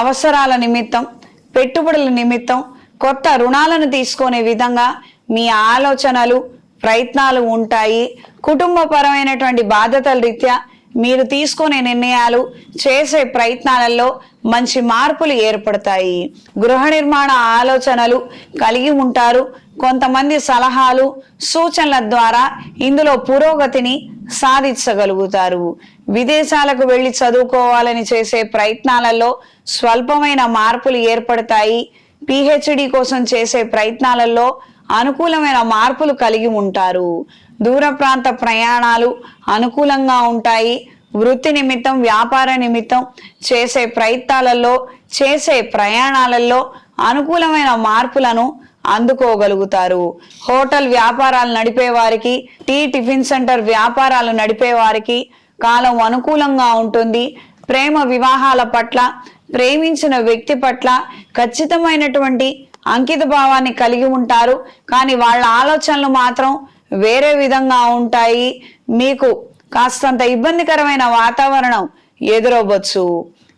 అవసరాల నిమిత్తం పెట్టుబడుల నిమిత్తం కొత్త రుణాలను తీసుకునే విధంగా మీ ఆలోచనలు ప్రయత్నాలు ఉంటాయి. కుటుంబపరమైనటువంటి బాధ్యతల రీత్యా మీరు తీసుకునే నిర్ణయాలు చేసే ప్రయత్నాలలో మంచి మార్పులు ఏర్పడతాయి. గృహ నిర్మాణ ఆలోచనలు కలిగి ఉంటారు. కొంతమంది సలహాలు సూచనల ద్వారా ఇందులో పురోగతిని సాధించగలుగుతారు. విదేశాలకు వెళ్ళి చదువుకోవాలని చేసే ప్రయత్నాలలో స్వల్పమైన మార్పులు ఏర్పడతాయి. పిహెచ్డి కోసం చేసే ప్రయత్నాలలో అనుకూలమైన మార్పులు కలిగి ఉంటారు. దూర ప్రాంత ప్రయాణాలు అనుకూలంగా ఉంటాయి. వృత్తి నిమిత్తం వ్యాపార నిమిత్తం చేసే ప్రయత్నాలలో చేసే ప్రయాణాలలో అనుకూలమైన మార్పులను అందుకోగలుగుతారు. హోటల్ వ్యాపారాలు నడిపే వారికి టీ టిఫిన్ సెంటర్ వ్యాపారాలు నడిపే వారికి కాలం అనుకూలంగా ఉంటుంది. ప్రేమ వివాహాల పట్ల ప్రేమించిన వ్యక్తి పట్ల ఖచ్చితమైనటువంటి అంకిత భావాన్ని కలిగి ఉంటారు. కానీ వాళ్ళ ఆలోచనలు మాత్రం వేరే విధంగా ఉంటాయి. మీకు కాస్తంత ఇబ్బందికరమైన వాతావరణం ఎదురవ్వచ్చు.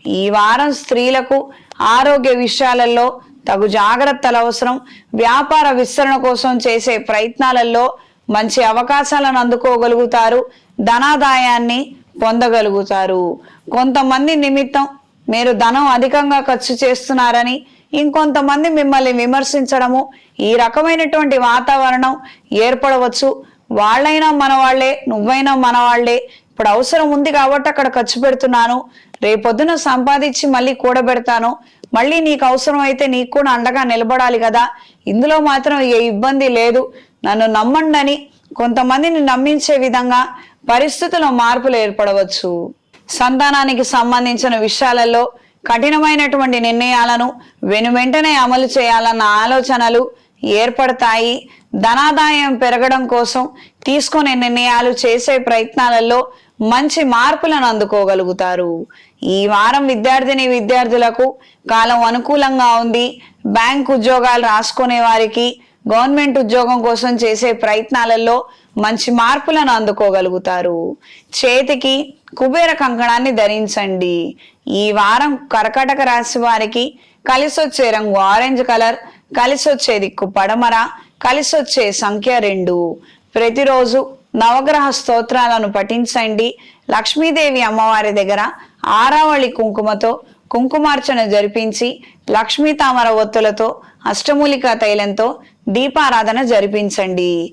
ఈ వారం స్త్రీలకు ఆరోగ్య విషయాలలో తగు జాగ్రత్తలు అవసరం. వ్యాపార విస్తరణ కోసం చేసే ప్రయత్నాలలో మంచి అవకాశాలను అందుకోగలుగుతారు. ధనాదాయాన్ని పొందగలుగుతారు. కొంతమంది నిమిత్తం మీరు ధనం అధికంగా ఖర్చు చేస్తున్నారని ఇంకొంతమంది మిమ్మల్ని విమర్శించడము ఈ రకమైనటువంటి వాతావరణం ఏర్పడవచ్చు. వాళ్ళైనా మనవాళ్ళే నువ్వైనా మనవాళ్ళే. ఇప్పుడు అవసరం ఉంది కాబట్టి అక్కడ ఖర్చు పెడుతున్నాను. రేపొద్దున సంపాదించి మళ్ళీ కూడబెడతాను. మళ్ళీ నీకు అవసరం అయితే నీకు కూడా అండగా నిలబడాలి కదా. ఇందులో మాత్రం ఏ ఇబ్బంది లేదు. నన్ను నమ్మండి కొంతమందిని నమ్మించే విధంగా పరిస్థితుల్లో మార్పులు ఏర్పడవచ్చు. సంతానానికి సంబంధించిన విషయాలలో కఠినమైనటువంటి నిర్ణయాలను వెను వెంటనే అమలు చేయాలన్న ఆలోచనలు ఏర్పడతాయి. ధనాదాయం పెరగడం కోసం తీసుకునే నిర్ణయాలు చేసే ప్రయత్నాలలో మంచి మార్పులను అందుకోగలుగుతారు. ఈ వారం విద్యార్థిని విద్యార్థులకు కాలం అనుకూలంగా ఉంది. బ్యాంక్ ఉద్యోగాలు రాసుకునే వారికి గవర్నమెంట్ ఉద్యోగం కోసం చేసే ప్రయత్నాలలో మంచి మార్పులను అందుకోగలుగుతారు. చేతికి కుబేర కంకణాన్ని ధరించండి. ఈ వారం కర్కాటక రాశి వారికి కలిసొచ్చే రంగు ఆరెంజ్ కలర్ కలిసొచ్చే దిక్కు పడమర కలిసొచ్చే సంఖ్య రెండు. ప్రతిరోజు నవగ్రహ స్తోత్రాలను పఠించండి. లక్ష్మీదేవి అమ్మవారి దగ్గర ఆరావళి కుంకుమతో కుంకుమార్చన జరిపించి లక్ష్మీ తామర ఒత్తులతో అష్టమూలికా తైలంతో దీపారాధన జరిపించండి.